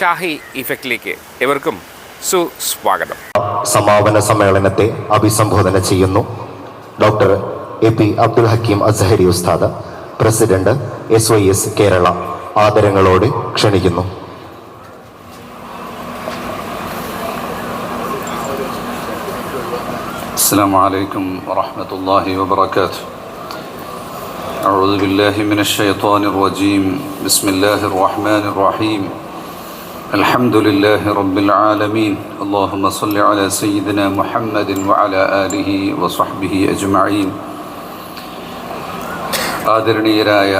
ഷാഹി ഇഫക്റ്റിലേക്ക് എവർക്കും സുസ്വാഗതം സമാപന സമ്മേളനത്തെ അഭിസംബോധന ചെയ്യുന്നു doctor A P Abdul Hakeem Azhari ഉസ്താദ് president S Y S Kerala ആദരങ്ങളോടെ ക്ഷണിക്കുന്നു السلام عليكم ورحمة الله وبركاته أعوذ بالله من الشيطان الرجيم بسم الله الرحمن الرحيم الحمد لله رب العالمين اللهم صل على سيدنا محمد وعلى آله وصحبه أجمعين ആദരണീയരായ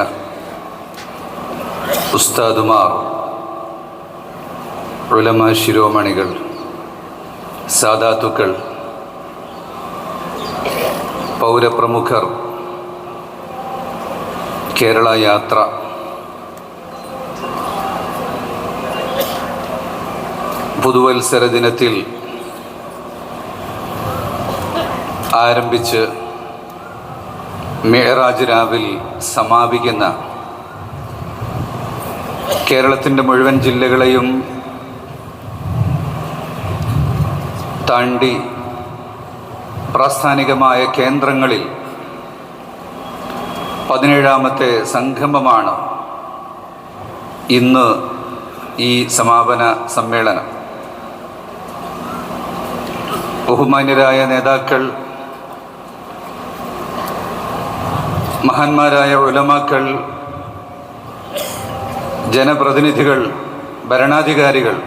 ഉസ്താദുമാർ ഉലമ ശിരോമണികൾ സാദാത്തുക്കൾ പൗരപ്രമുഖർ കേരള യാത്ര പുതുവത്സര ദിനത്തിൽ ആരംഭിച്ച് മേറാജ് രാവിൽ സമാപിക്കുന്ന കേരളത്തിന്റെ മുഴുവൻ ജില്ലകളെയും താണ്ടി പ്രാസ്ഥാനികമായ കേന്ദ്രങ്ങളിൽ പതിനേഴാമത്തെ സംഗമമാണ് ഇന്ന് ഈ സമാപന സമ്മേളനം. ബഹുമാന്യരായ നേതാക്കൾ മഹാന്മാരായ ഉലമാക്കൾ ജനപ്രതിനിധികൾ ഭരണാധികാരികൾ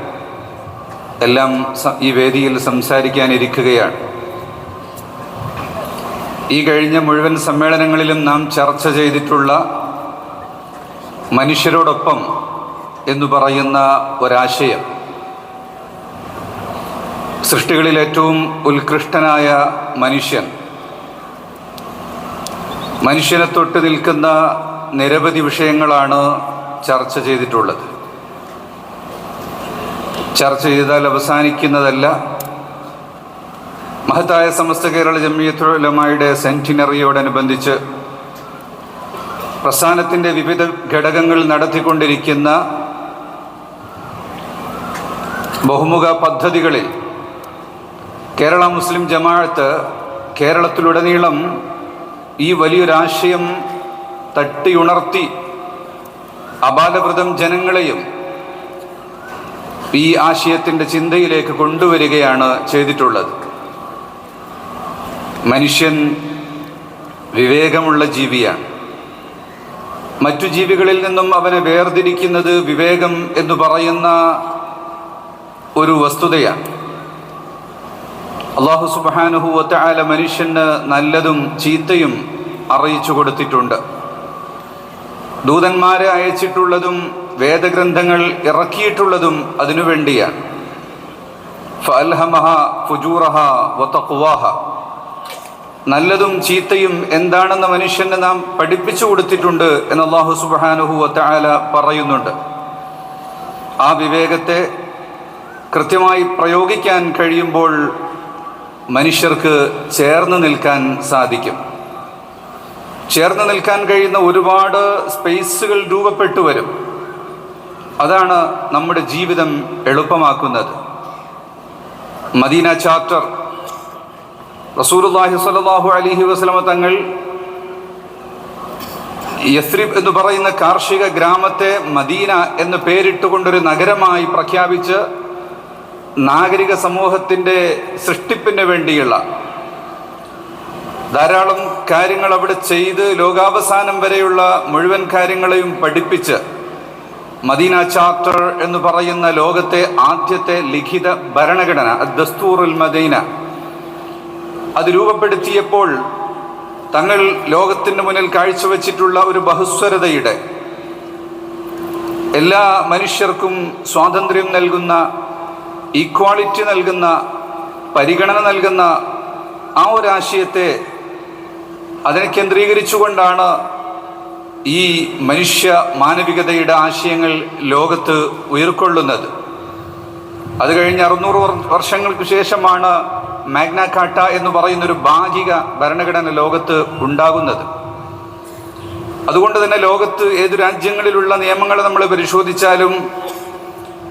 എല്ലാം ഈ വേദിയിൽ സംസാരിക്കാനിരിക്കുകയാണ്. ഈ കഴിഞ്ഞ മുഴുവൻ സമ്മേളനങ്ങളിലും നാം ചർച്ച ചെയ്തിട്ടുള്ള മനുഷ്യരോടൊപ്പം എന്ന് പറയുന്ന ഒരാശയം സൃഷ്ടികളിൽ ഏറ്റവും ഉത്കൃഷ്ടനായ മനുഷ്യൻ. മനുഷ്യനെ തൊട്ട് നിൽക്കുന്ന നിരവധി വിഷയങ്ങളാണ് ചർച്ച ചെയ്തിട്ടുള്ളത്. ചർച്ച ചെയ്താൽ അവസാനിക്കുന്നതല്ല. മഹത്തായ സമസ്ത കേരള ജമ്മിയത്തുലമായുടെ സെന്റിനറിയോടനുബന്ധിച്ച് പ്രസ്ഥാനത്തിന്റെ വിവിധ ഘടകങ്ങൾ നടത്തിക്കൊണ്ടിരിക്കുന്ന ബഹുമുഖ പദ്ധതികളിൽ കേരള മുസ്ലിം ജമാഅത്ത് കേരളത്തിലുടനീളം ഈ വലിയൊരാശയം തട്ടിയുണർത്തി അപാലവൃതം ജനങ്ങളെയും ഈ ആശയത്തിന്റെ ചിന്തയിലേക്ക് കൊണ്ടുവരികയാണ് ചെയ്തിട്ടുള്ളത്. മനുഷ്യൻ വിവേകമുള്ള ജീവിയാണ്. മറ്റു ജീവികളിൽ നിന്നും അവനെ വേർതിരിക്കുന്നത് വിവേകം എന്ന് പറയുന്ന ഒരു വസ്തുതയാണ്. അള്ളാഹു സുബാനുഹൂവത്തായ മനുഷ്യന് നല്ലതും ചീത്തയും അറിയിച്ചു കൊടുത്തിട്ടുണ്ട്. ദൂതന്മാരെ അയച്ചിട്ടുള്ളതും വേദഗ്രന്ഥങ്ങൾ ഇറക്കിയിട്ടുള്ളതും അതിനു വേണ്ടിയാണ്. നല്ലതും ചീത്തയും എന്താണെന്ന് മനുഷ്യന് നാം പഠിപ്പിച്ചു കൊടുത്തിട്ടുണ്ട് എന്ന് അള്ളാഹു സുബാനുഹു വത്താല പറയുന്നുണ്ട്. ആ വിവേകത്തെ കൃത്യമായി പ്രയോഗിക്കാൻ കഴിയുമ്പോൾ മനുഷ്യർക്ക് ചേർന്ന് നിൽക്കാൻ സാധിക്കും. ചേർന്ന് നിൽക്കാൻ കഴിയുന്ന ഒരുപാട് സ്പേസുകൾ രൂപപ്പെട്ടു വരും. അതാണ് നമ്മുടെ ജീവിതം എളുപ്പമാക്കുന്നത്. മദീന ചാപ്റ്റർ റസൂലുള്ളാഹി സ്വല്ലല്ലാഹു അലൈഹി വസല്ലമ തങ്ങൾ യസ്രിബ് എന്ന് പറയുന്ന കാർഷിക ഗ്രാമത്തെ മദീന എന്ന് പേരിട്ടുകൊണ്ടൊരു നഗരമായി പ്രഖ്യാപിച്ച് നാഗരിക സമൂഹത്തിന്റെ സൃഷ്ടിപ്പിന് വേണ്ടിയുള്ള ധാരാളം കാര്യങ്ങൾ അവിടെ ചെയ്ത് ലോകാവസാനം വരെയുള്ള മുഴുവൻ കാര്യങ്ങളെയും പഠിപ്പിച്ച് മദീന ചാപ്റ്റർ എന്ന് പറയുന്ന ലോകത്തെ ആദ്യത്തെ ലിഖിത ഭരണഘടന ദസ്തൂറുൽ മദീന. അത് രൂപപ്പെടുത്തിയപ്പോൾ തങ്ങൾ ലോകത്തിന് മുന്നിൽ കാഴ്ചവെച്ചിട്ടുള്ള ഒരു ബഹുസ്വരതയുടെ എല്ലാ മനുഷ്യർക്കും സ്വാതന്ത്ര്യം നൽകുന്ന ഈക്വാളിറ്റി നൽകുന്ന പരിഗണന നൽകുന്ന ആ ഒരു ആശയത്തെ അതിനെ കേന്ദ്രീകരിച്ചുകൊണ്ടാണ് ഈ മനുഷ്യ മാനവികതയുടെ ആശയങ്ങൾ ലോകത്ത് ഉയർക്കൊള്ളുന്നത്. അത് കഴിഞ്ഞ് അറുന്നൂറ് വർഷങ്ങൾക്ക് ശേഷമാണ് മാഗ്ന കാട്ട എന്ന് പറയുന്നൊരു ഭാഗിക ഭരണഘടന ലോകത്ത് ഉണ്ടാകുന്നത്. അതുകൊണ്ട് തന്നെ ലോകത്ത് ഏത് രാജ്യങ്ങളിലുള്ള നിയമങ്ങൾ നമ്മൾ പരിശോധിച്ചാലും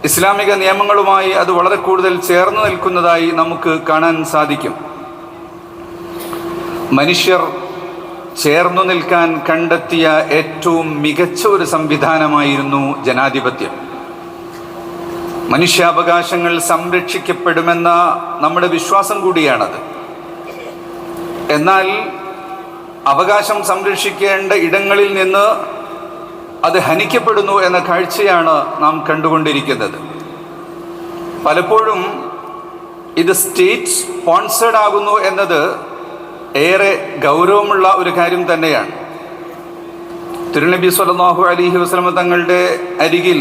ഇസ്ലാമിക നിയമങ്ങളുമായി അത് വളരെ കൂടുതൽ ചേർന്ന് നിൽക്കുന്നതായി നമുക്ക് കാണാൻ സാധിക്കും. മനുഷ്യർ ചേർന്നു നിൽക്കാൻ കണ്ടെത്തിയ ഏറ്റവും മികച്ച ഒരു സംവിധാനമായിരുന്നു ജനാധിപത്യം. മനുഷ്യാവകാശങ്ങൾ സംരക്ഷിക്കപ്പെടുമെന്ന നമ്മുടെ വിശ്വാസം കൂടിയാണത്. എന്നാൽ അവകാശം സംരക്ഷിക്കേണ്ട ഇടങ്ങളിൽ നിന്ന് അത് ഹനിക്കപ്പെടുന്നു എന്ന കാഴ്ചയാണ് നാം കണ്ടുകൊണ്ടിരിക്കുന്നത്. പലപ്പോഴും ഇത് സ്റ്റേറ്റ് സ്പോൺസേഡ് ആകുന്നു എന്നത് ഏറെ ഗൗരവമുള്ള ഒരു കാര്യം തന്നെയാണ്. തിരുനബി സ്വല്ലല്ലാഹു അലിഹി വസ്ലമ തങ്ങളുടെ അരികിൽ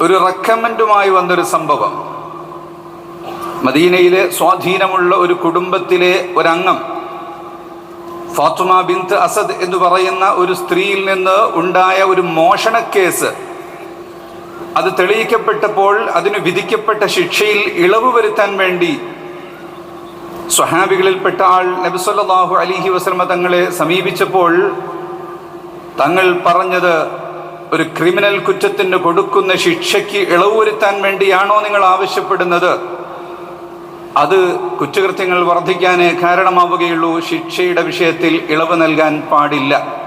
ഒരു റെക്കമെൻഡുമായി വന്നൊരു സംഭവം. മദീനയിലെ സ്വാധീനമുള്ള ഒരു കുടുംബത്തിലെ ഒരംഗം ഫാത്തുമ ബിന്ത് അസദ് എന്ന് പറയുന്ന ഒരു സ്ത്രീയിൽ നിന്ന് ഉണ്ടായ ഒരു മോഷണക്കേസ്. അത് തെളിയിക്കപ്പെട്ടപ്പോൾ അതിന് വിധിക്കപ്പെട്ട ശിക്ഷയിൽ ഇളവ് വരുത്താൻ വേണ്ടി സ്വഹാബികളിൽപ്പെട്ട ആൾ നബിസ്വല്ലാഹു അലിഹി വസ്ലമ തങ്ങളെ സമീപിച്ചപ്പോൾ തങ്ങൾ പറഞ്ഞത് ഒരു ക്രിമിനൽ കുറ്റത്തിന് കൊടുക്കുന്ന ശിക്ഷയ്ക്ക് ഇളവ് വരുത്താൻ വേണ്ടിയാണോ നിങ്ങൾ ആവശ്യപ്പെടുന്നത്? അത് കുറ്റകൃത്യങ്ങൾ വർദ്ധിക്കാനേ കാരണമാവുകയുള്ളൂ. ശിക്ഷയുടെ വിഷയത്തിൽ ഇളവ് നൽകാൻ പാടില്ല.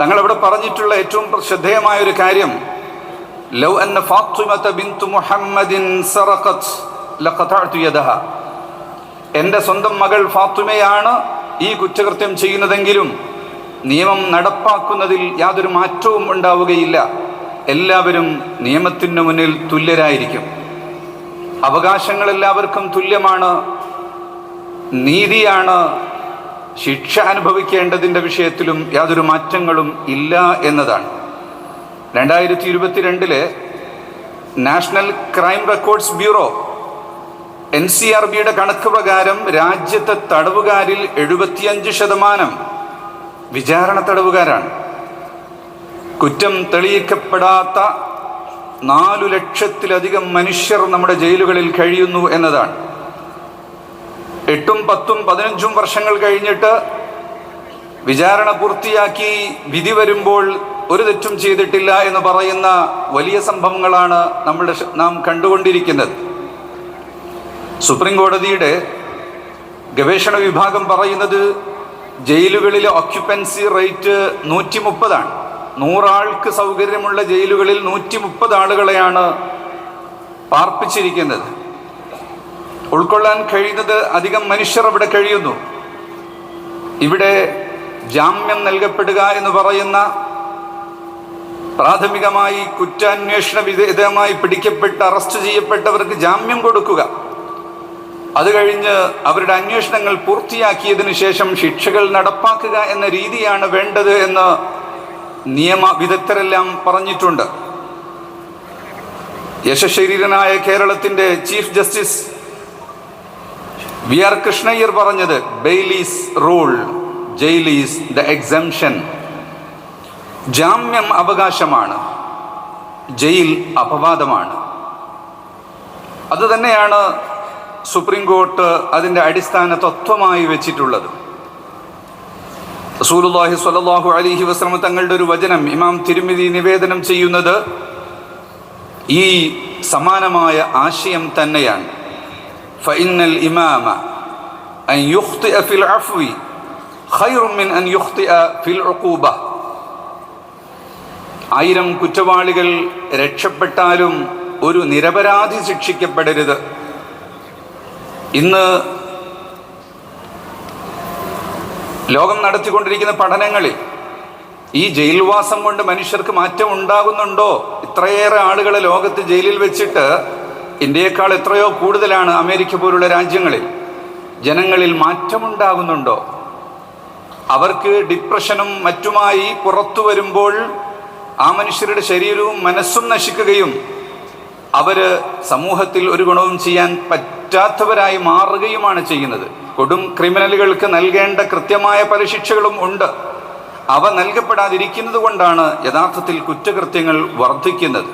തങ്ങൾ അവിടെ പറഞ്ഞിട്ടുള്ള ഏറ്റവും ശ്രദ്ധേയമായ ഒരു കാര്യം ലൗ അന്ന ഫാത്തിമത ബിന്തു മുഹമ്മദിൻ സറഖത് ലഖതഅതു യദഹ. എന്റെ സ്വന്തം മകൾ ഫാത്തുമയാണ് ഈ കുറ്റകൃത്യം ചെയ്യുന്നതെങ്കിലും നിയമം നടപ്പാക്കുന്നതിൽ യാതൊരു മാറ്റവും ഉണ്ടാവുകയില്ല. എല്ലാവരും നിയമത്തിനു മുന്നിൽ തുല്യരായിരിക്കും. അവകാശങ്ങൾ എല്ലാവർക്കും തുല്യമാണ്. നീതിയാണ് ശിക്ഷ അനുഭവിക്കേണ്ടതിന്റെ വിഷയത്തിലും യാതൊരു മാറ്റങ്ങളും ഇല്ല എന്നതാണ്. രണ്ടായിരത്തി ഇരുപത്തിരണ്ടിലെ national crime records bureau N C R ബിയുടെ കണക്ക് പ്രകാരം രാജ്യത്തെ തടവുകാരിൽ എഴുപത്തിയഞ്ച് ശതമാനം വിചാരണ തടവുകാരാണ്. കുറ്റം തെളിയിക്കപ്പെടാത്ത നാലു ലക്ഷത്തിലധികം മനുഷ്യർ നമ്മുടെ ജയിലുകളിൽ കഴിയുന്നു എന്നതാണ്. എട്ടും പത്തും പതിനഞ്ചും വർഷങ്ങൾ കഴിഞ്ഞിട്ട് വിചാരണ പൂർത്തിയാക്കി വിധി വരുമ്പോൾ ഒരു തെറ്റും ചെയ്തിട്ടില്ല എന്ന് പറയുന്ന വലിയ സംഭവങ്ങളാണ് നമ്മുടെ നാം കണ്ടുകൊണ്ടിരിക്കുന്നത്. സുപ്രീം കോടതിയുടെ ഗവേഷണ വിഭാഗം പറയുന്നത് ജയിലുകളിലെ ഓക്യുപ്പൻസി റേറ്റ് നൂറ്റി മുപ്പതാണ് നൂറാൾക്ക് സൗകര്യമുള്ള ജയിലുകളിൽ നൂറ്റി മുപ്പത് ആളുകളെയാണ് പാർപ്പിച്ചിരിക്കുന്നത്. ഉൾക്കൊള്ളാൻ കഴിയുന്നത് അധികം മനുഷ്യർ അവിടെ കഴിയുന്നു. ഇവിടെ ജാമ്യം നൽകപ്പെടുക എന്ന് പറയുന്ന പ്രാഥമികമായി കുറ്റാന്വേഷണ വിധേയമായി പിടിക്കപ്പെട്ട് അറസ്റ്റ് ചെയ്യപ്പെട്ടവർക്ക് ജാമ്യം കൊടുക്കുക. അത് കഴിഞ്ഞ് അവരുടെ അന്വേഷണങ്ങൾ പൂർത്തിയാക്കിയതിനു ശേഷം ശിക്ഷകൾ നടപ്പാക്കുക എന്ന രീതിയാണ് വേണ്ടത് എന്ന് നിയമ വിദഗ്ധരെല്ലാം പറഞ്ഞിട്ടുണ്ട്. യശശരീരനായ കേരളത്തിന്റെ chief justice V R Krishna Iyer പറഞ്ഞത് bail is rule jail is the exception ജാമ്യം അവകാശമാണ് ജയിൽ അപവാദമാണ്. അതുതന്നെയാണ് സുപ്രീം കോർട്ട് അതിന്റെ അടിസ്ഥാന തത്വമായി വെച്ചിട്ടുള്ളത്. റസൂലുള്ളാഹി സ്വല്ലല്ലാഹു അലൈഹി വസല്ലം തങ്ങളുടെ ഒരു വചനം ഇമാം തിരുമിതി നിവേദനം ചെയ്യുന്നത് ഈ സമാനമായ ആശയം തന്നെയാണ്. ഫഇന്നൽ ഇമാമ അൻ യുഖ്തിഅ ഫിൽ അഫ്വി ഖൈറും മിൻ അൻ യുഖ്തിഅ ഫിൽ ഉഖൂബ. ആയിരം കുറ്റവാളികൾ രക്ഷപ്പെട്ടാലും ഒരു നിരപരാധി ശിക്ഷിക്കപ്പെടരുത്. ഇന്ന് ലോകം നടത്തിക്കൊണ്ടിരിക്കുന്ന പഠനങ്ങളിൽ ഈ ജയിൽവാസം കൊണ്ട് മനുഷ്യർക്ക് മാറ്റം ഉണ്ടാകുന്നുണ്ടോ? ഇത്രയേറെ ആളുകളെ ലോകത്ത് ജയിലിൽ വെച്ചിട്ട് ഇന്ത്യയേക്കാൾ എത്രയോ കൂടുതലാണ് അമേരിക്ക പോലുള്ള രാജ്യങ്ങളിൽ ജനങ്ങളിൽ മാറ്റമുണ്ടാകുന്നുണ്ടോ? അവർക്ക് ഡിപ്രഷനും മറ്റുമായി പുറത്തു വരുമ്പോൾ ആ മനുഷ്യരുടെ ശരീരവും മനസ്സും നശിക്കുകയും അവർ സമൂഹത്തിൽ ഒരു ഗുണവും ചെയ്യാൻ പറ്റാത്തവരായി മാറുകയുമാണ് ചെയ്യുന്നത്. കൊടും ക്രിമിനലുകൾക്ക് നൽകേണ്ട കൃത്യമായ പല ശിക്ഷകളും ഉണ്ട്. അവ നൽകപ്പെടാതിരിക്കുന്നത് കൊണ്ടാണ് യഥാർത്ഥത്തിൽ കുറ്റകൃത്യങ്ങൾ വർദ്ധിക്കുന്നത്.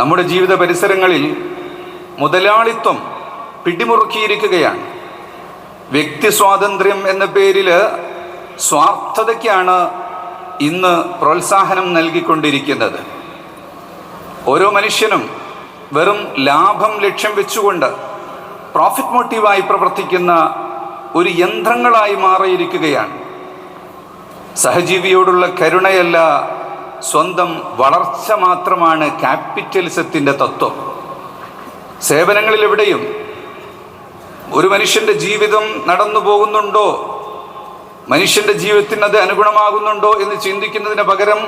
നമ്മുടെ ജീവിത പരിസരങ്ങളിൽ മുതലാളിത്വം പിടിമുറുക്കിയിരിക്കുകയാണ്. വ്യക്തി സ്വാതന്ത്ര്യം എന്ന പേരിൽ സ്വാർത്ഥതയ്ക്കാണ് ഇന്ന് പ്രോത്സാഹനം നൽകിക്കൊണ്ടിരിക്കുന്നത്. ഓരോ മനുഷ്യനും വെറും ലാഭം ലക്ഷ്യം വെച്ചുകൊണ്ട് പ്രോഫിറ്റ് മോട്ടീവായി പ്രവർത്തിക്കുന്ന ഒരു യന്ത്രങ്ങളായി മാറിയിരിക്കുകയാണ്. സഹജീവിയോടുള്ള കരുണയല്ല സ്വന്തം വളർച്ച മാത്രമാണ് ക്യാപിറ്റലിസത്തിന്റെ തത്വം. സേവനങ്ങളിൽ എവിടെയും ഒരു മനുഷ്യന്റെ ജീവിതം നടന്നു പോകുന്നുണ്ടോ? മനുഷ്യന്റെ ജീവിതത്തിന് അത് അനുഗുണമാകുന്നുണ്ടോ എന്ന് ചിന്തിക്കുന്നതിന് പകരം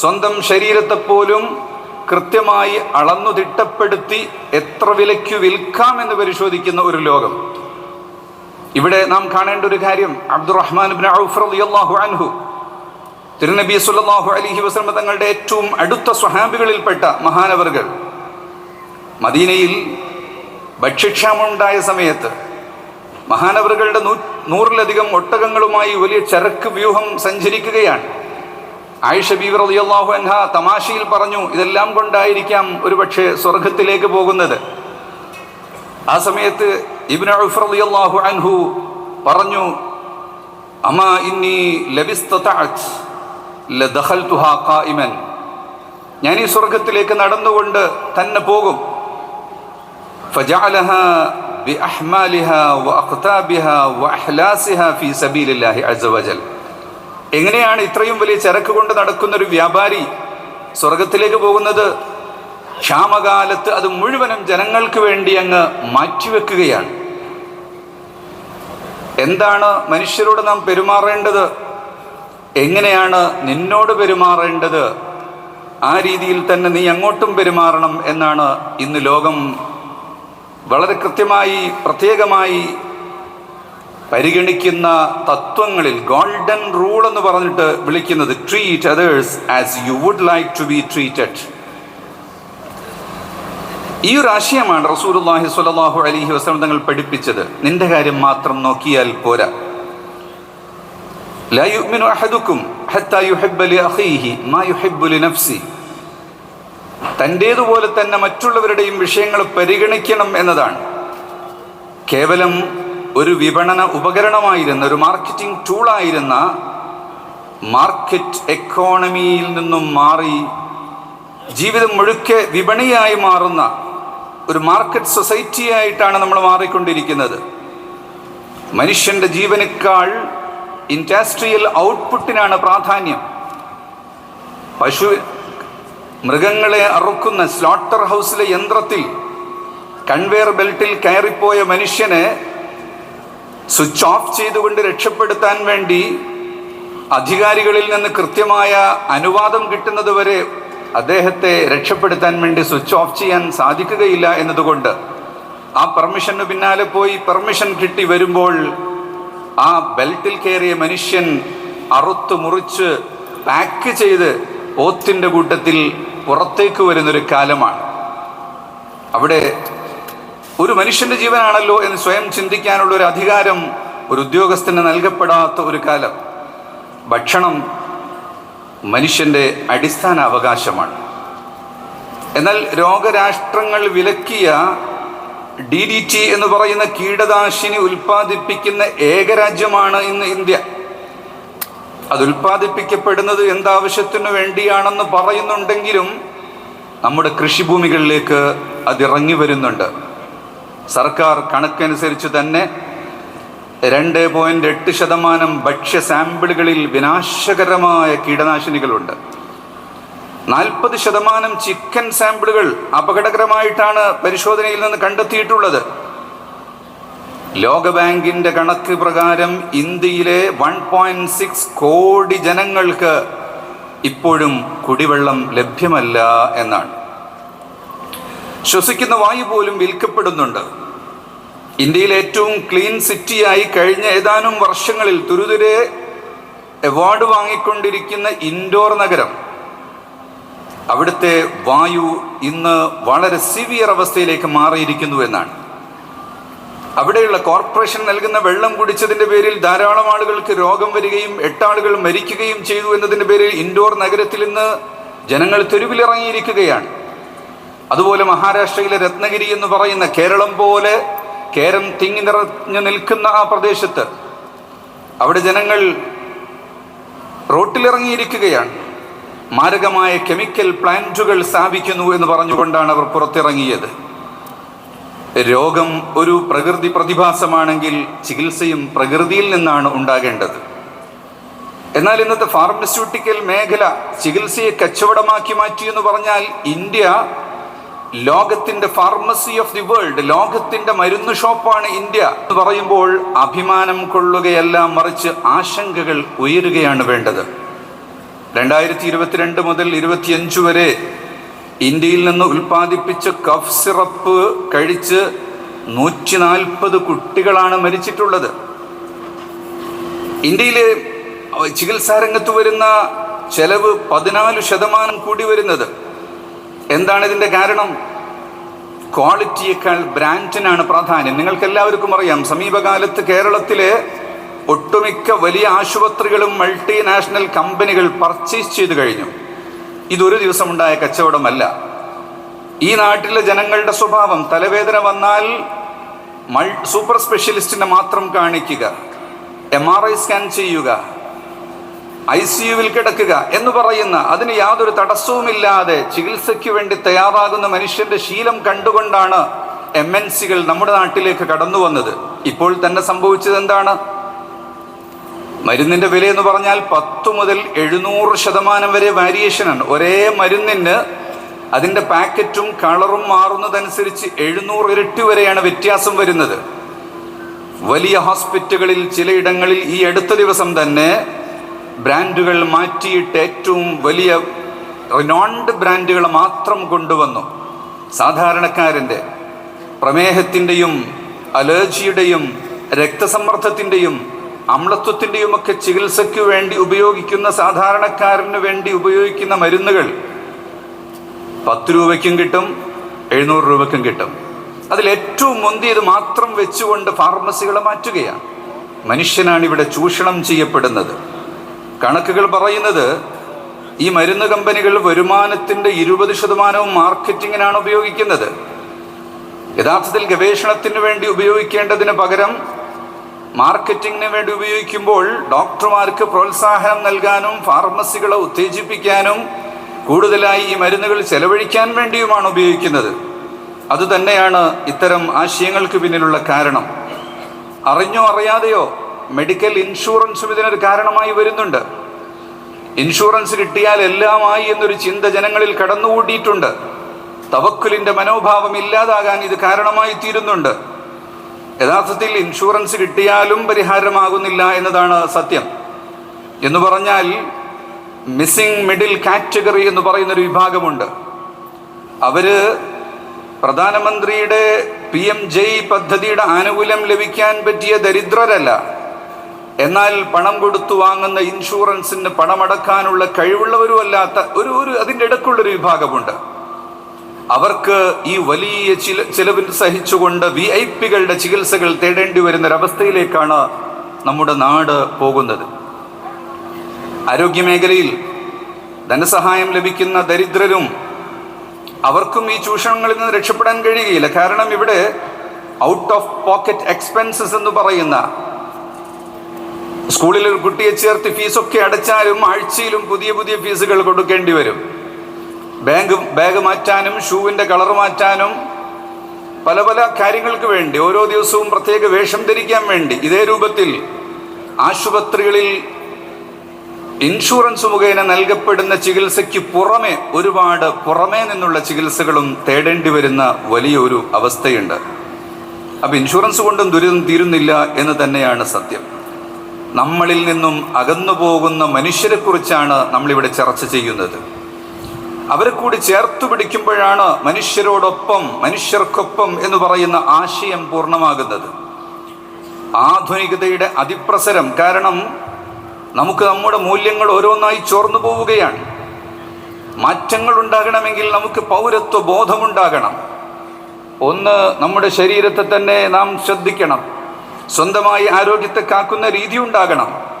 സ്വന്തം ശരീരത്തെപ്പോലും കൃത്യമായി അളന്നു തിട്ടപ്പെടുത്തി എത്ര വിലയ്ക്ക് വിൽക്കാം എന്ന് പരിശോധിക്കുന്ന ഒരു ലോകം. ഇവിടെ നാം കാണേണ്ട ഒരു കാര്യം അബ്ദുറഹ്മാൻ ബിൻ ഔഫ് റളിയല്ലാഹു അൻഹു തിരുനബി സല്ലല്ലാഹു അലൈഹി വസല്ലം തങ്ങളുടെ ഏറ്റവും അടുത്ത സ്വഹാബികളിൽപ്പെട്ട മഹാനവർകൾ മദീനയിൽ ഭക്ഷ്യക്ഷാമുണ്ടായ സമയത്ത് മഹാനവറുകളുടെ നൂറിലധികം ഒട്ടകങ്ങളുമായി വലിയ ചരക്ക് വ്യൂഹം സഞ്ചരിക്കുകയാണ്. ആയിഷ ബീവർ അള്ളാഹു അൻഹ തമാശയിൽ പറഞ്ഞു ഇതെല്ലാം കൊണ്ടായിരിക്കാം ഒരുപക്ഷെ സ്വർഗത്തിലേക്ക് പോകുന്നത്. ആ സമയത്ത് ഇബ്നു ഉഫ് അള്ളാഹു അൻഹു പറഞ്ഞു അമാ ഇന്നി ഖായിമൻ ഞാൻ ഈ സ്വർഗത്തിലേക്ക് നടന്നുകൊണ്ട് തന്നെ പോകും. വഅഖ്താബിഹാ വഅഹ്ലാസിഹാ ഫീ സബീലില്ലാഹി അസ്സ വജൽ. എങ്ങനെയാണ് ഇത്രയും വലിയ ചരക്ക് കൊണ്ട് നടക്കുന്ന ഒരു വ്യാപാരി സ്വർഗത്തിലേക്ക് പോകുന്നത്? ക്ഷാമകാലത്ത് അത് മുഴുവനും ജനങ്ങൾക്ക് വേണ്ടി അങ്ങ് മാറ്റിവെക്കുകയാണ്. എന്താണ് മനുഷ്യരോട് നാം പെരുമാറേണ്ടത്? എങ്ങനെയാണ് നിന്നോട് പെരുമാറേണ്ടത്? ആ രീതിയിൽ തന്നെ നീ അങ്ങോട്ടും പെരുമാറണം എന്നാണ് ഇന്ന് ലോകം വളരെ കൃത്യമായി പ്രത്യേകമായി പരിഗണിക്കുന്ന തത്വങ്ങളിൽ ഗോൾഡൻ റൂൾ എന്ന് പറഞ്ഞിട്ട് വിളിക്കുന്നത് treat others as you would like to be treated ഈ ഒരു ആശയമാണ് റസൂലുള്ളാഹി സ്വല്ലല്ലാഹു അലൈഹി വസല്ലം തങ്ങൾ പഠിപ്പിച്ചത് നിന്റെ കാര്യം മാത്രം നോക്കിയാൽ പോരാ لا يؤمن أحدكم حتى يحب لأخيه ما يحب لنفسه തൻ്റേതുപോലെ തന്നെ മറ്റുള്ളവരുടെയും വിഷയങ്ങൾ പരിഗണിക്കണം എന്നതാണ് കേവലം ഒരു വിപണന ഉപകരണമായിരുന്ന ഒരു മാർക്കറ്റിംഗ് ടൂളായിരുന്ന മാർക്കറ്റ് എക്കോണമിയിൽ നിന്നും മാറി ജീവിതം മുഴുക്കെ വിപണിയായി മാറുന്ന ഒരു മാർക്കറ്റ് സൊസൈറ്റി ആയിട്ടാണ് നമ്മൾ മാറിക്കൊണ്ടിരിക്കുന്നത്. മനുഷ്യന്റെ ജീവനേക്കാൾ ഇൻഡസ്ട്രിയൽ ഔട്ട്പുട്ടിനാണ് പ്രാധാന്യം. പശു മൃഗങ്ങളെ അറുക്കുന്ന സ്ലോട്ടർ ഹൗസിലെ യന്ത്രത്തിൽ കൺവെയർ ബെൽറ്റിൽ കയറിപ്പോയ മനുഷ്യനെ സ്വിച്ച് ഓഫ് ചെയ്തുകൊണ്ട് രക്ഷപ്പെടുത്താൻ വേണ്ടി അധികാരികളിൽ നിന്ന് കൃത്യമായ അനുവാദം കിട്ടുന്നത് വരെ അദ്ദേഹത്തെ രക്ഷപ്പെടുത്താൻ വേണ്ടി സ്വിച്ച് ഓഫ് ചെയ്യാൻ സാധിക്കുകയില്ല എന്നതുകൊണ്ട് ആ പെർമിഷന് പിന്നാലെ പോയി പെർമിഷൻ കിട്ടി വരുമ്പോൾ ആ ബെൽറ്റിൽ കയറിയ മനുഷ്യൻ അറുത്ത് മുറിച്ച് പാക്ക് ചെയ്ത് പോത്തിന്റെ കൂട്ടത്തിൽ പുറത്തേക്ക് വരുന്നൊരു കാലമാണ്. അവിടെ ഒരു മനുഷ്യന്റെ ജീവനാണല്ലോ എന്ന് സ്വയം ചിന്തിക്കാനുള്ള ഒരു അധികാരം ഒരു ഉദ്യോഗസ്ഥന് നൽകപ്പെടാത്ത ഒരു കാലം. ഭക്ഷണം മനുഷ്യന്റെ അടിസ്ഥാന അവകാശമാണ്. എന്നാൽ രോഗരാഷ്ട്രങ്ങൾ വിലക്കിയ ഡി ഡി ടി എന്ന് പറയുന്ന കീടനാശിനി ഉൽപ്പാദിപ്പിക്കുന്ന ഏക രാജ്യമാണ് ഇന്ന് ഇന്ത്യ. അത് ഉൽപ്പാദിപ്പിക്കപ്പെടുന്നത് എന്താവശ്യത്തിനു വേണ്ടിയാണെന്ന് പറയുന്നുണ്ടെങ്കിലും നമ്മുടെ കൃഷിഭൂമികളിലേക്ക് അതിറങ്ങി വരുന്നുണ്ട്. സർക്കാർ കണക്കനുസരിച്ച് തന്നെ രണ്ട് പോയിന്റ് എട്ട് ശതമാനം ഭക്ഷ്യ സാമ്പിളുകളിൽ വിനാശകരമായ കീടനാശിനികളുണ്ട്. നാൽപ്പത് ശതമാനം ചിക്കൻ സാമ്പിളുകൾ അപകടകരമായിട്ടാണ് പരിശോധനയിൽ നിന്ന് കണ്ടെത്തിയിട്ടുള്ളത്. ലോകബാങ്കിന്റെ കണക്ക് പ്രകാരം ഇന്ത്യയിലെ വൺ പോയിന്റ് സിക്സ് കോടി ജനങ്ങൾക്ക് ഇപ്പോഴും കുടിവെള്ളം ലഭ്യമല്ല എന്നാണ്. ശ്വസിക്കുന്ന വായു പോലും വിൽക്കപ്പെടുന്നുണ്ട്. ഇന്ത്യയിൽ ഏറ്റവും ക്ലീൻ സിറ്റിയായി കഴിഞ്ഞ ഏതാനും വർഷങ്ങളിൽ തുരുതുരെ അവാർഡ് വാങ്ങിക്കൊണ്ടിരിക്കുന്ന ഇൻഡോർ നഗരം. അവിടുത്തെ വായു ഇന്ന് വളരെ സിവിയർ അവസ്ഥയിലേക്ക് മാറിയിരിക്കുന്നു എന്നാണ്. അവിടെയുള്ള കോർപ്പറേഷൻ നൽകുന്ന വെള്ളം കുടിച്ചതിന്റെ പേരിൽ ധാരാളം ആളുകൾക്ക് രോഗം വരികയും എട്ടാളുകൾ മരിക്കുകയും ചെയ്തു എന്നതിന്റെ പേരിൽ ഇൻഡോർ നഗരത്തിൽ ഇന്ന് ജനങ്ങൾ തെരുവിലിറങ്ങിയിരിക്കുകയാണ്. അതുപോലെ മഹാരാഷ്ട്രയിലെ രത്നഗിരി എന്ന് പറയുന്ന കേരളം പോലെ കേരം തിങ്ങി നിറഞ്ഞു നിൽക്കുന്ന ആ പ്രദേശത്ത് അവിടെ ജനങ്ങൾ റോട്ടിലിറങ്ങിയിരിക്കുകയാണ്. മാരകമായ കെമിക്കൽ പ്ലാന്റുകൾ സ്ഥാപിക്കുന്നു എന്ന് പറഞ്ഞുകൊണ്ടാണ് അവർ പുറത്തിറങ്ങിയത്. രോഗം ഒരു പ്രകൃതി പ്രതിഭാസമാണെങ്കിൽ ചികിത്സയും പ്രകൃതിയിൽ നിന്നാണ് ഉണ്ടാകേണ്ടത്. എന്നാൽ ഇന്നത്തെ ഫാർമസ്യൂട്ടിക്കൽ മേഖല ചികിത്സയെ കച്ചവടമാക്കി മാറ്റി എന്ന് പറഞ്ഞാൽ ഇന്ത്യ ലോകത്തിന്റെ ഫാർമസി ഓഫ് ദി വേൾഡ് ലോകത്തിന്റെ മരുന്ന് ഷോപ്പാണ് ഇന്ത്യ. എന്ന് പറയുമ്പോൾ അഭിമാനം കൊള്ളുകയല്ല മറിച്ച് ആശങ്കകൾ ഉയരുകയാണ് വേണ്ടത്. രണ്ടായിരത്തി ഇരുപത്തിരണ്ട് മുതൽ ഇരുപത്തിയഞ്ച് വരെ ഇന്ത്യയിൽ നിന്ന് ഉൽപ്പാദിപ്പിച്ച കഫ് സിറപ്പ് കഴിച്ച് നൂറ്റി നാൽപ്പത് കുട്ടികളാണ് മരിച്ചിട്ടുള്ളത്. ഇന്ത്യയിലെ ചികിത്സാരംഗത്ത് വരുന്ന ചെലവ് പതിനാല് ശതമാനം കൂടി വരുന്നത്. എന്താണ് ഇതിന്റെ കാരണം? ക്വാളിറ്റിയേക്കാൾ ബ്രാൻഡിനാണ് പ്രാധാന്യം. നിങ്ങൾക്ക് എല്ലാവർക്കും അറിയാം സമീപകാലത്ത് കേരളത്തിലെ ഒട്ടുമിക്ക വലിയ ആശുപത്രികളും മൾട്ടിനാഷണൽ കമ്പനികൾ പർച്ചേസ് ചെയ്തു കഴിഞ്ഞു. ഇതൊരു ദിവസം ഉണ്ടായ കച്ചവടമല്ല. ഈ നാട്ടിലെ ജനങ്ങളുടെ സ്വഭാവം തലവേദന വന്നാൽ മൾ സൂപ്പർ സ്പെഷ്യലിസ്റ്റിനെ മാത്രം കാണിക്കുക എം ആർ ഐ സ്കാൻ ചെയ്യുക ഐ സി യുവിൽ കിടക്കുക എന്ന് പറയുന്ന അതിന് യാതൊരു തടസ്സവുമില്ലാതെ ചികിത്സയ്ക്ക് വേണ്ടി തയ്യാറാകുന്ന മനുഷ്യന്റെ ശീലം കണ്ടുകൊണ്ടാണ് എം എൻ സികൾ നമ്മുടെ നാട്ടിലേക്ക് കടന്നു വന്നത്. ഇപ്പോൾ തന്നെ സംഭവിച്ചത് എന്താണ്? മരുന്നിന്റെ വില എന്ന് പറഞ്ഞാൽ പത്തു മുതൽ എഴുന്നൂറ് ശതമാനം വരെ വാരിയേഷനാണ് ഒരേ മരുന്നിന് അതിന്റെ പാക്കറ്റും കളറും മാറുന്നതനുസരിച്ച് എഴുന്നൂറ് ഇരട്ടി വരെയാണ് വ്യത്യാസം വരുന്നത്. വലിയ ഹോസ്പിറ്റലുകളിൽ ചിലയിടങ്ങളിൽ ഈ അടുത്ത ദിവസം തന്നെ ബ്രാൻഡുകൾ മാറ്റിയിട്ട് ഏറ്റവും വലിയ റിനോൺഡ് ബ്രാൻഡുകൾ മാത്രം കൊണ്ടുവന്നു. സാധാരണക്കാരന്റെ പ്രമേഹത്തിന്റെയും അലർജിയുടെയും രക്തസമ്മർദ്ദത്തിന്റെയും അമ്ലത്വത്തിന്റെയും ഒക്കെ ചികിത്സയ്ക്ക് വേണ്ടി ഉപയോഗിക്കുന്ന സാധാരണക്കാരന് വേണ്ടി ഉപയോഗിക്കുന്ന മരുന്നുകൾ പത്ത് രൂപയ്ക്കും കിട്ടും എഴുന്നൂറ് രൂപയ്ക്കും കിട്ടും. അതിൽ ഏറ്റവും മുന്തിയത് മാത്രം വെച്ചുകൊണ്ട് ഫാർമസികളെ മാറ്റുകയാണ്. മനുഷ്യനാണ് ഇവിടെ ചൂഷണം ചെയ്യപ്പെടുന്നത്. കണക്കുകൾ പറയുന്നത് ഈ മരുന്ന് കമ്പനികൾ വരുമാനത്തിന്റെ ഇരുപത് ശതമാനവും മാർക്കറ്റിങ്ങിനാണ് ഉപയോഗിക്കുന്നത്. യഥാർത്ഥത്തിൽ ഗവേഷണത്തിന് വേണ്ടി ഉപയോഗിക്കേണ്ടതിന് പകരം മാർക്കറ്റിങ്ങിന് വേണ്ടി ഉപയോഗിക്കുമ്പോൾ ഡോക്ടർമാർക്ക് പ്രോത്സാഹനം നൽകാനും ഫാർമസികളെ ഉത്തേജിപ്പിക്കാനും കൂടുതലായി ഈ മരുന്നുകൾ ചെലവഴിക്കാൻ വേണ്ടിയുമാണ് ഉപയോഗിക്കുന്നത്. അതുതന്നെയാണ് ഇത്തരം ആശയങ്ങൾക്ക് പിന്നിലുള്ള കാരണം. അറിഞ്ഞോ അറിയാതെയോ മെഡിക്കൽ ഇൻഷുറൻസും ഇതിനൊരു കാരണമായി വരുന്നുണ്ട്. ഇൻഷുറൻസ് കിട്ടിയാൽ എല്ലാമായി എന്നൊരു ചിന്ത ജനങ്ങളിൽ കടന്നുകൂടിയിട്ടുണ്ട്. തവക്കുലിന്റെ മനോഭാവം ഇല്ലാതാകാൻ ഇത് കാരണമായി തീരുന്നുണ്ട്. യഥാർത്ഥത്തിൽ ഇൻഷുറൻസ് കിട്ടിയാലും പരിഹാരമാകുന്നില്ല എന്നതാണ് സത്യം. എന്ന് പറഞ്ഞാൽ മിസ്സിംഗ് മിഡിൽ കാറ്റഗറി എന്ന് പറയുന്നൊരു വിഭാഗമുണ്ട്. അവർ പ്രധാനമന്ത്രിയുടെ പി എം ജയ് പദ്ധതിയുടെ ആനുകൂല്യം ലഭിക്കാൻ പറ്റിയ ദരിദ്രരല്ല. എന്നാൽ പണം കൊടുത്തു വാങ്ങുന്ന ഇൻഷുറൻസിന് പണമടക്കാനുള്ള കഴിവുള്ളവരുമല്ലാത്ത ഒരു ഒരു അതിന്റെ ഇടക്കുള്ളൊരു വിഭാഗമുണ്ട്. അവർക്ക് ഈ വലിയ ചില ചിലവിൽ സഹിച്ചുകൊണ്ട് വി ഐ പികളുടെ ചികിത്സകൾ തേടേണ്ടി വരുന്ന ഒരവസ്ഥയിലേക്കാണ് നമ്മുടെ നാട് പോകുന്നത്. ആരോഗ്യമേഖലയിൽ ധനസഹായം ലഭിക്കുന്ന ദരിദ്രരും അവർക്കും ഈ ചൂഷണങ്ങളിൽ നിന്ന് രക്ഷപ്പെടാൻ കഴിയുകയില്ല. കാരണം ഇവിടെ ഔട്ട് ഓഫ് പോക്കറ്റ് എക്സ്പെൻസസ് എന്ന് പറയുന്ന സ്കൂളിൽ ഒരു കുട്ടിയെ ചേർത്ത് ഫീസൊക്കെ അടച്ചാലും ആഴ്ചയിലും പുതിയ പുതിയ ഫീസുകൾ കൊടുക്കേണ്ടി വരും. ബാഗ് ബാഗ് മാറ്റാനും ഷൂവിന്റെ കളർ മാറ്റാനും പല പല കാര്യങ്ങൾക്ക് വേണ്ടി ഓരോ ദിവസവും പ്രത്യേക വേഷം ധരിക്കാൻ വേണ്ടി. ഇതേ രൂപത്തിൽ ആശുപത്രികളിൽ ഇൻഷുറൻസ് മുഖേന നൽകപ്പെടുന്ന ചികിത്സയ്ക്ക് പുറമെ ഒരുപാട് പുറമേ നിന്നുള്ള ചികിത്സകളും തേടേണ്ടി വരുന്ന വലിയൊരു അവസ്ഥയുണ്ട്. അപ്പം ഇൻഷുറൻസ് കൊണ്ടും ദുരിതം തീരുന്നില്ല എന്ന് തന്നെയാണ് സത്യം. നമ്മളിൽ നിന്നും അകന്നു പോകുന്ന മനുഷ്യരെക്കുറിച്ചാണ് നമ്മളിവിടെ ചർച്ച ചെയ്യുന്നത്. അവരെ കൂടി ചേർത്തു പിടിക്കുമ്പോഴാണ് മനുഷ്യരോടൊപ്പം മനുഷ്യർക്കൊപ്പം എന്ന് പറയുന്ന ആശയം പൂർണമാകുന്നത്. ആധുനികതയുടെ അതിപ്രസരം കാരണം നമുക്ക് നമ്മുടെ മൂല്യങ്ങൾ ഓരോന്നായി ചോർന്നു പോവുകയാണ്. മാറ്റങ്ങൾ ഉണ്ടാകണമെങ്കിൽ നമുക്ക് പൗരത്വ ബോധമുണ്ടാകണം ഒന്ന് നമ്മുടെ ശരീരത്തെ തന്നെ നാം ശ്രദ്ധിക്കണം. സ്വന്തമായി ആരോഗ്യത്തെ കാക്കുന്ന രീതി ഉണ്ടാകണം.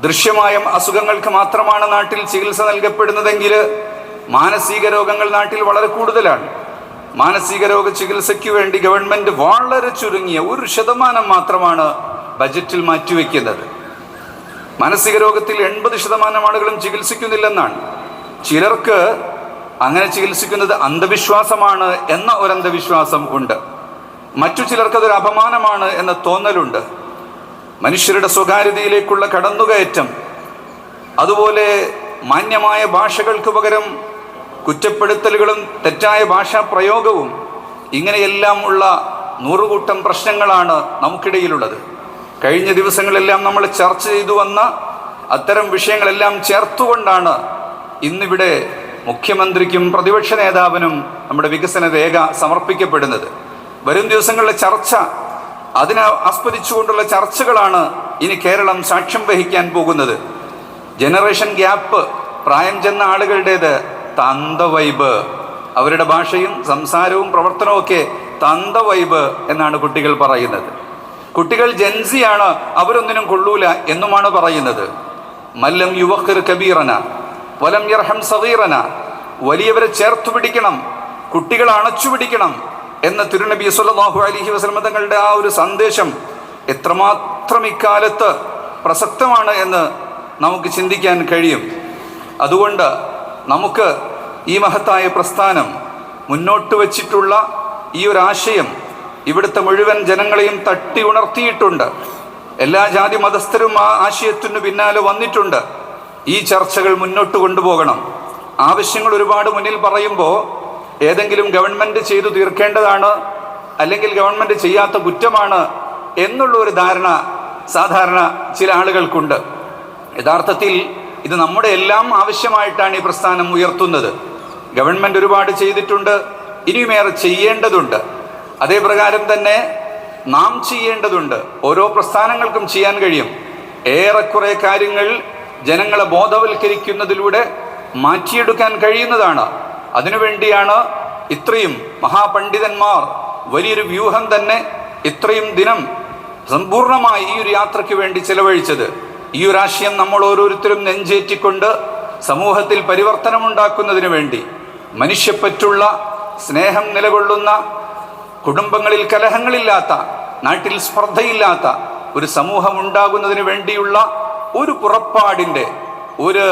ദൃശ്യമായ അസുഖങ്ങൾക്ക് മാത്രമാണ് നാട്ടിൽ ചികിത്സ നൽകപ്പെടുന്നതെങ്കിൽ മാനസിക രോഗങ്ങൾ നാട്ടിൽ വളരെ കൂടുതലാണ്. മാനസിക രോഗ ചികിത്സയ്ക്ക് വേണ്ടി ഗവൺമെന്റ് വളരെ ചുരുങ്ങിയ ഒരു ശതമാനം മാത്രമാണ് ബജറ്റിൽ മാറ്റിവെക്കുന്നത്. മാനസിക രോഗത്തിൽ എൺപത് ശതമാനം ആളുകളും ചികിത്സിക്കുന്നില്ലെന്നാണ്. ചിലർക്ക് അങ്ങനെ ചികിത്സിക്കുന്നത് അന്ധവിശ്വാസമാണ് എന്ന ഒരു അന്ധവിശ്വാസം ഉണ്ട്. മറ്റു ചിലർക്കതൊരു അപമാനമാണ് എന്ന തോന്നലുണ്ട്. മനുഷ്യരുടെ സ്വകാര്യതയിലേക്കുള്ള കടന്നുകയറ്റം അതുപോലെ മാന്യമായ ഭാഷകൾക്ക് പകരം കുറ്റപ്പെടുത്തലുകളും തെറ്റായ ഭാഷാ പ്രയോഗവും ഇങ്ങനെയെല്ലാം ഉള്ള നൂറുകൂട്ടം പ്രശ്നങ്ങളാണ് നമുക്കിടയിലുള്ളത്. കഴിഞ്ഞ ദിവസങ്ങളെല്ലാം നമ്മൾ ചർച്ച ചെയ്തു വന്ന അത്തരം വിഷയങ്ങളെല്ലാം ചേർത്തുകൊണ്ടാണ് ഇന്നിവിടെ മുഖ്യമന്ത്രിക്കും പ്രതിപക്ഷ നേതാവിനും നമ്മുടെ വികസന രേഖ സമർപ്പിക്കപ്പെടുന്നത്. വരും ദിവസങ്ങളിലെ ചർച്ച അതിനെ ആസ്പദിച്ചുകൊണ്ടുള്ള ചർച്ചകളാണ് ഇനി കേരളം സാക്ഷ്യം വഹിക്കാൻ പോകുന്നത്. ജനറേഷൻ ഗ്യാപ്പ് പ്രായം ചെന്ന ആളുകളുടേത് തന്ത വൈബ്. അവരുടെ ഭാഷയും സംസാരവും പ്രവർത്തനവും ഒക്കെ തന്ത വൈബ് എന്നാണ് കുട്ടികൾ പറയുന്നത്. കുട്ടികൾ ജൻസിയാണ് അവരൊന്നിനും കൊള്ളൂല എന്നുമാണ് പറയുന്നത്. മല്ലം യുവക്കർ കബീറന വലം യർഹം സവീറന വലിയവരെ ചേർത്തു പിടിക്കണം കുട്ടികൾ അണച്ചു പിടിക്കണം എന്ന തിരുനബി സല്ലല്ലാഹു അലിഹി വസ്ലമ തങ്ങളുടെ ആ ഒരു സന്ദേശം എത്രമാത്രം ഇക്കാലത്ത് പ്രസക്തമാണ് എന്ന് നമുക്ക് ചിന്തിക്കാൻ കഴിയും. അതുകൊണ്ട് നമുക്ക് ഈ മഹത്തായ പ്രസ്ഥാനം മുന്നോട്ട് വച്ചിട്ടുള്ള ഈ ഒരു ആശയം ഇവിടുത്തെ മുഴുവൻ ജനങ്ങളെയും തട്ടി ഉണർത്തിയിട്ടുണ്ട്. എല്ലാ ജാതി മതസ്ഥരും ആ ആശയത്തിന് പിന്നാലെ വന്നിട്ടുണ്ട്. ഈ ചർച്ചകൾ മുന്നോട്ട് കൊണ്ടുപോകണം. ആവശ്യങ്ങൾ ഒരുപാട് മുന്നിൽ പറയുമ്പോൾ ഏതെങ്കിലും ഗവൺമെന്റ് ചെയ്തു തീർക്കേണ്ടതാണ് അല്ലെങ്കിൽ ഗവൺമെന്റ് ചെയ്യാത്ത കുറ്റമാണ് എന്നുള്ള ഒരു ധാരണ സാധാരണ ചില ആളുകൾക്കുണ്ട്. യഥാർത്ഥത്തിൽ ഇത് നമ്മുടെ എല്ലാം ആവശ്യമായിട്ടാണ് ഈ പ്രസ്ഥാനം ഉയർത്തുന്നത്. ഗവൺമെന്റ് ഒരുപാട് ചെയ്തിട്ടുണ്ട് ഇനിയുമേറെ ചെയ്യേണ്ടതുണ്ട്. അതേപ്രകാരം തന്നെ നാം ചെയ്യേണ്ടതുണ്ട്. ഓരോ പ്രസ്ഥാനങ്ങൾക്കും ചെയ്യാൻ കഴിയും. ഏറെക്കുറെ കാര്യങ്ങൾ ജനങ്ങളെ ബോധവൽക്കരിക്കുന്നതിലൂടെ മാറ്റിയെടുക്കാൻ കഴിയുന്നതാണ്. അതിനുവേണ്ടിയാണ് ഇത്രയും മഹാപണ്ഡിതന്മാർ വലിയൊരു വ്യൂഹം തന്നെ ഇത്രയും ദിനം സമ്പൂർണമായി ഈ ഒരു യാത്രയ്ക്ക് വേണ്ടി ചെലവഴിച്ചത്. ഈ ഒരു ആശയം നമ്മൾ ഓരോരുത്തരും നെഞ്ചേറ്റിക്കൊണ്ട് സമൂഹത്തിൽ പരിവർത്തനമുണ്ടാക്കുന്നതിന് വേണ്ടി മനുഷ്യപ്പറ്റുള്ള സ്നേഹം നിലകൊള്ളുന്ന കുടുംബങ്ങളിൽ കലഹങ്ങളില്ലാത്ത നാട്ടിൽ സ്പർദ്ധയില്ലാത്ത ഒരു സമൂഹം ഉണ്ടാകുന്നതിന് വേണ്ടിയുള്ള ഒരു പുറപ്പാടിന്റെ ഒരു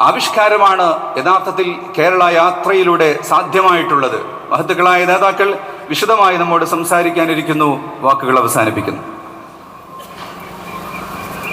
ആവിഷ്കാരമാണ് യഥാർത്ഥത്തിൽ കേരള യാത്രയിലൂടെ സാധ്യമായിട്ടുള്ളത്. മഹത്തുക്കളായ നേതാക്കൾ വിശദമായി നമ്മോട് സംസാരിക്കാനിരിക്കുന്നു. വാക്കുകൾ അവസാനിപ്പിക്കുന്നു.